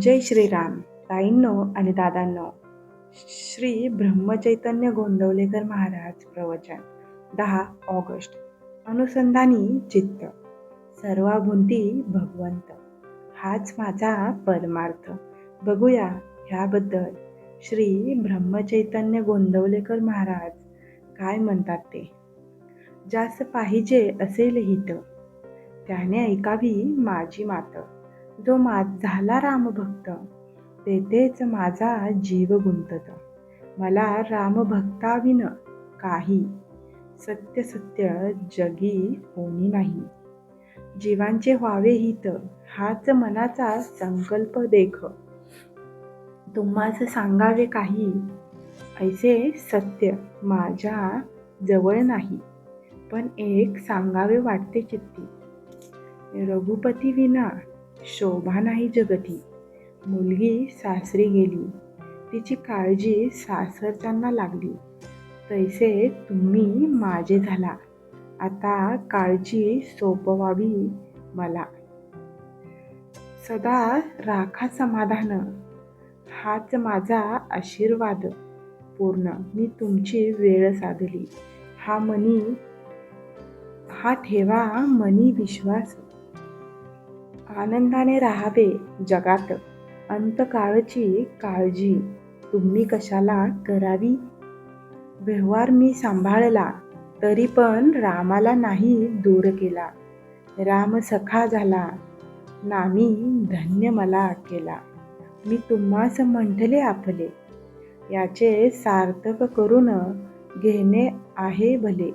जय श्रीराम. ताईंनो आणि दादांनो श्री ब्रह्मचैतन्य गोंदवलेकर महाराज प्रवचन दहा ऑगस्ट. अनुसंधानी चित्त. सर्वाभुंती भगवंत. हाच माझा परमार्थ. बघूया ह्याबद्दल श्री ब्रह्मचैतन्य गोंदवलेकर महाराज काय म्हणतात ते. जास्त पाहिजे असेल हित. त्याने ऐकावी माझी मात. जो मा झाला रामभक्त तेथेच माझा जीव गुंतत. मला रामभक्ताविन काही सत्य सत्य जगी होणी नाही. जीवांचे व्हावे हित हाच मनाचा संकल्प देख. तुम्हाच सांगावे काही ऐसे सत्य माझ्या जवळ नाही पण एक सांगावे वाटते चित्ती. रघुपती विना शोभा नाही जगती. मुलगी सासरी गेली. तिची काळजी सासरच्यांना लागली. तैसे तुम्ही माझे झाला. आता काळजी सोपवावी मला. सदा राखा समाधान. हाच माझा आशीर्वाद. पूर्ण. मी तुमची वेळ साधली. हा मनी हा ठेवा मनी विश्वास. आनंदाने राहावे जगात. अंतकाळची काळजी तुम्ही कशाला करावी? व्यवहार मी सांभाळला तरी पण रामाला नाही दूर केला. राम सखा झाला नामी धन्य मला केला. मी तुम्हास म्हटले आपले याचे सार्थक करून घेणे आहे भले.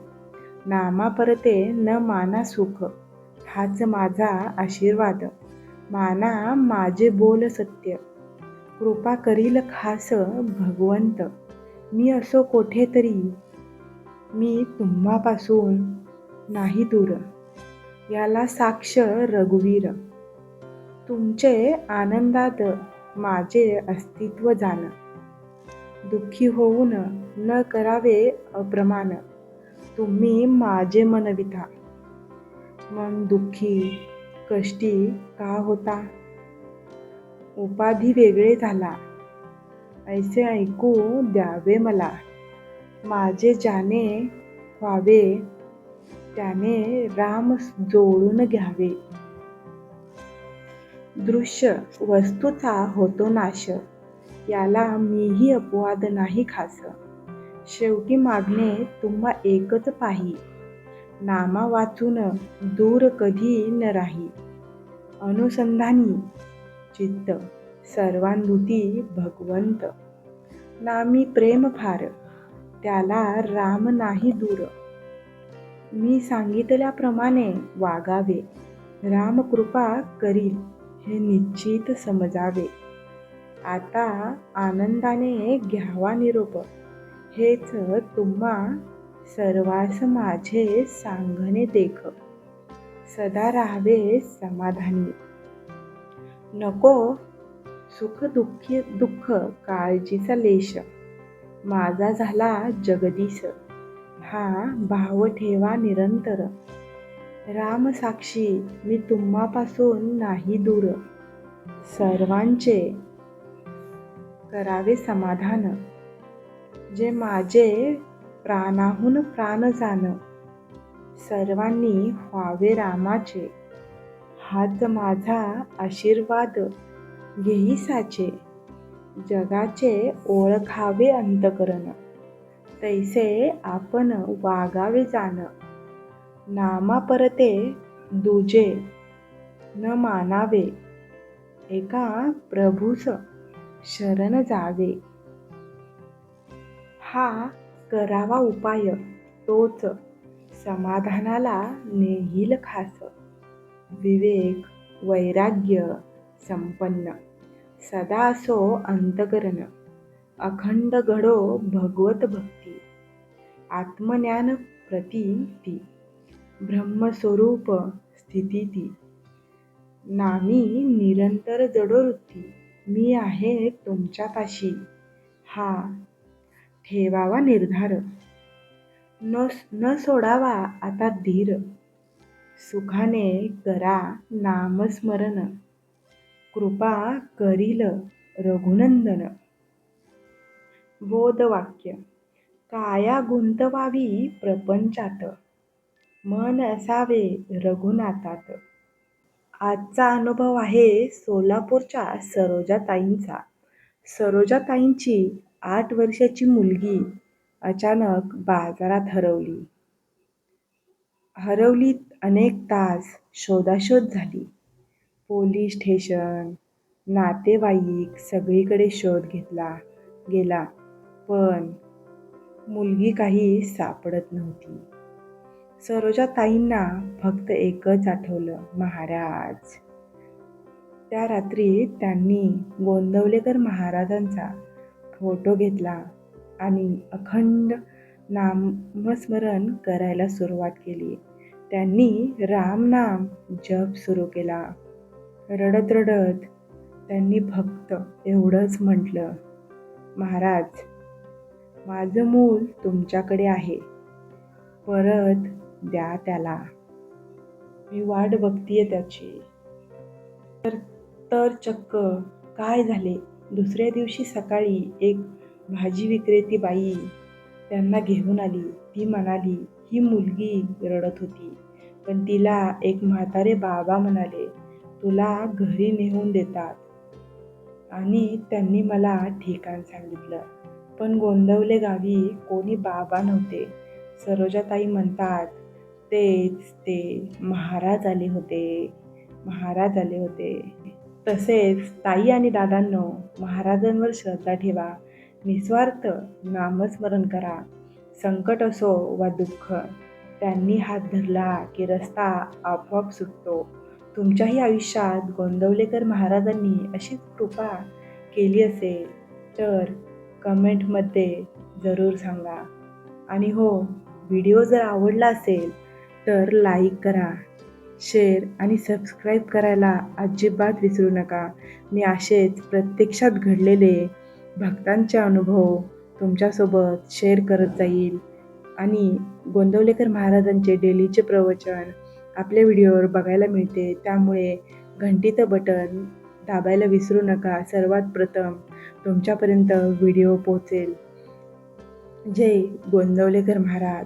नामा परते न माना सुख. हाच माझा आशीर्वाद. माना माझे बोल सत्य. कृपा करील खास भगवंत. मी असो कोठेतरी. मी तुम्हापासून नाही दूर. याला साक्ष रघुवीर. तुमचे आनंदात माझे अस्तित्व जाण. दुःखी होऊन न करावे अप्रमाण. तुम्ही माझे मनविता. मन दुःखी कष्टी का होता? उपाधी वेगळे झाला. ऐसे ऐकू द्यावे मला. माझे ज्याने व्हावे. त्याने राम जोडून घ्यावे. दृश्य वस्तूचा होतो नाश. याला मीही अपवाद नाही खास. शेवटी मागणे तुम्हा एकच पाही नामा वाचून दूर कधी न राही. अनुसंधानी चित्त सर्वानुभूती भगवंत. नामी प्रेम फार त्याला राम नाही दूर. मी सांगितल्याप्रमाणे वागावे राम कृपा करील हे निश्चित समजावे. आता आनंदाने घ्यावा निरोप हेच तुम्हा सर्वास माझे सांगणे देख. सदा राहावे समाधानी. नको सुख दुःखी दुःख काळजीचा लेश. माझा झाला जगदीश. हा भाव ठेवा निरंतर. राम साक्षी मी तुम्हापासून नाही दूर. सर्वांचे करावे समाधान. जे माझे प्राणाहून प्राण जाण. सर्वांनी व्हावे रामाचे. हाच माझा आशीर्वाद घेई साचे. जगाचे ओळखावे अंतकरण. तैसे आपण वागावे जाण. नामा परते दुजे न मानावे. एका प्रभूस शरण जावे. हा करावा उपाय. तोच समाधानाला नेहील खास. विवेक वैराग्य संपन्न. सदा असो अंतकरण. अखंड घडो भगवत भक्ती. आत्मज्ञान प्रती ती ब्रह्मस्वरूप स्थिती ती नामी निरंतर जडोवृत्ती मी आहे तुमच्यापाशी. हा ठेवावा निर्धार. न न सोडावा आता धीर. सुखाने करा नामस्मरण. कृपा करील रघुनंदन. बोधवाक्य. काया गुंतवावी प्रपंचात. मन असावे रघुनाथात. आजचा अनुभव आहे सोलापूरच्या सरोजाताईंचा. सरोजाताईंची आठ वर्षाची मुलगी अचानक बाजारात हरवली. हरवलीत अनेक तास शोधाशोध झाली. पोलीस स्टेशन नातेवाईक सगळीकडे शोध घेतला गेला पण मुलगी काही सापडत नव्हती. सरोजाताईंना फक्त एकच आठवलं महाराज. त्या रात्री त्यांनी गोंदवलेकर महाराजांचा फोटो घेतला आणि अखंड नामस्मरण करायला सुरुवात केली. त्यांनी रामनाम जप सुरू केला. रडत रडत त्यांनी फक्त एवढंच म्हटलं महाराज माझं मूल तुमच्याकडे आहे. परत द्या त्याला. मी वाट बघतीये त्याची. तर तर चक्क काय झाले? दुसऱ्या दिवशी सकाळी एक भाजी विक्रेती बाई त्यांना घेऊन आली. ती म्हणाली ही मुलगी रडत होती. पण तिला एक म्हातारे बाबा म्हणाले तुला घरी नेऊन देतात. आणि त्यांनी मला ठिकाण सांगितलं. पण गोंदवले गावी कोणी बाबा नव्हते. सरोजाताई म्हणतात तेच ते महाराज आले होते महाराज आले होते. तसेच ताई आणि दादांनो महाराजांवर श्रद्धा ठेवा. निस्वार्थ नामस्मरण करा. संकट असो वा दुःख त्यांनी हात धरला की रस्ता आपोआप सुटतो. तुमच्याही आयुष्यात गोंदवलेकर महाराजांनी अशीच कृपा केली असेल तर कमेंटमध्ये जरूर सांगा. आणि हो व्हिडिओ जर आवडला असेल तर लाईक करा. शेअर आणि सबस्क्राईब करायला अजिबात विसरू नका. मी असेच प्रत्यक्षात घडलेले भक्तांचे अनुभव तुमच्यासोबत शेअर करत जाईल. आणि गोंदवलेकर महाराजांचे डेलीचे प्रवचन आपल्या व्हिडिओवर बघायला मिळते. त्यामुळे घंटीचं बटन दाबायला विसरू नका. सर्वात प्रथम तुमच्यापर्यंत व्हिडिओ पोहोचेल. जय गोंदवलेकर महाराज.